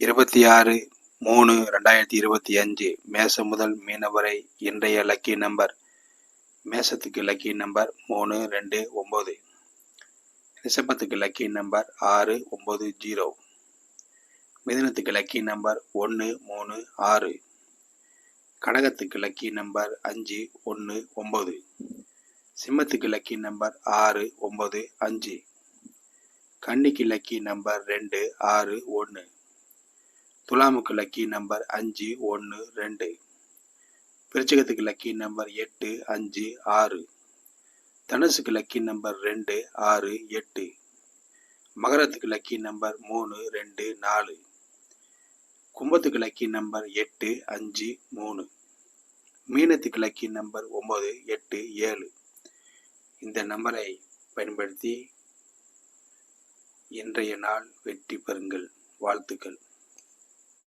இருபத்தி ஆறு மூணு ரெண்டாயிரத்தி இருபத்தி அஞ்சு மேசம் முதல் மீனவரை வரை இன்றைய லக்கி நம்பர் மேசத்துக்கு லக்கி நம்பர் மூணு ரெண்டு ஒம்பது. ரிஷபத்துக்கு லக்கி நம்பர் ஆறு ஒம்பது ஜீரோ மிதனத்துக்கு லக்கி நம்பர் ஒன்று மூணு ஆறு. கடகத்துக்கு லக்கி நம்பர் அஞ்சு ஒன்று ஒம்பது. சிம்மத்துக்கு லக்கி நம்பர் ஆறு ஒம்பது அஞ்சு. கன்னிக்கு லக்கி நம்பர் ரெண்டு ஆறு ஒன்று துலாமுக்கு லக்கி நம்பர் அஞ்சு ஒன்று ரெண்டு. விருச்சிகத்துக்கு லக்கி நம்பர் எட்டு அஞ்சு ஆறு. தனுசுக்கு லக்கி நம்பர் ரெண்டு ஆறு எட்டு. மகரத்துக்கு லக்கி நம்பர் மூணு ரெண்டு நாலு. கும்பத்துக்கு லக்கி நம்பர் எட்டு அஞ்சு மூணு. மீனத்துக்கு லக்கி நம்பர் ஒம்பது எட்டு ஏழு. இந்த நம்பரை பயன்படுத்தி இன்றைய நாள் வெற்றி பெறுங்கள். வாழ்த்துக்கள்.